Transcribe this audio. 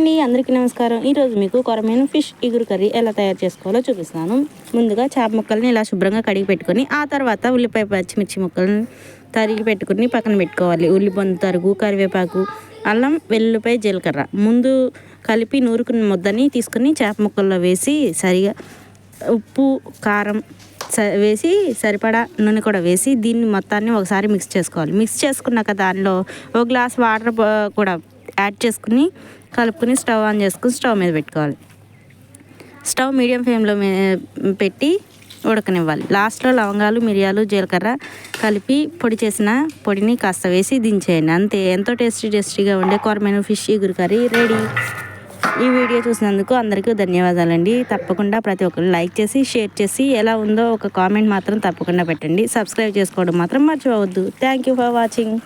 అండి అందరికీ నమస్కారం. ఈరోజు మీకు కొరమైన ఫిష్ ఇగురు కర్రీ ఎలా తయారు చేసుకోవాలో చూపిస్తాను. ముందుగా చేప ముక్కల్ని ఇలా శుభ్రంగా కడిగి పెట్టుకొని ఆ తర్వాత ఉల్లిపాయ పచ్చిమిర్చి ముక్కల్ని తరిగి పెట్టుకుని పక్కన పెట్టుకోవాలి. ఉల్లిపొందు తరుగు కరివేపాకు అల్లం వెల్లుల్లిపాయ జీలకర్ర. ముందు కలిపి నూరుకున్న ముద్దని తీసుకుని చేప ముక్కల్లో వేసి సరిగా ఉప్పు కారం స- వేసి సరిపడా నూనె కూడా వేసి దీన్ని మొత్తాన్ని ఒకసారి మిక్స్ చేసుకోవాలి. మిక్స్ చేసుకున్నాక దానిలో ఒక గ్లాస్ వాటర్ కూడా యాడ్ చేసుకుని కలుపుకుని స్టవ్ ఆన్ చేసుకుని స్టవ్ మీద పెట్టుకోవాలి. స్టవ్ మీడియం ఫ్లేమ్లో పెట్టి ఉడకనివ్వాలి. లాస్ట్లో లవంగాలు మిరియాలు జీలకర్ర కలిపి పొడి చేసిన పొడిని కాస్త వేసి దించేయండి. అంతే. ఎంతో టేస్టీ టేస్టీగా ఉండే కొరమైన ఫిష్ ఇగురు కర్రీ రెడీ. ఈ వీడియో చూసినందుకు అందరికీ ధన్యవాదాలండి. తప్పకుండా ప్రతి ఒక్కరు లైక్ చేసి షేర్ చేసి ఎలా ఉందో ఒక కామెంట్ మాత్రం తప్పకుండా పెట్టండి. సబ్స్క్రైబ్ చేసుకోవడం మాత్రం మర్చిపోవద్దు. Thank you for watching.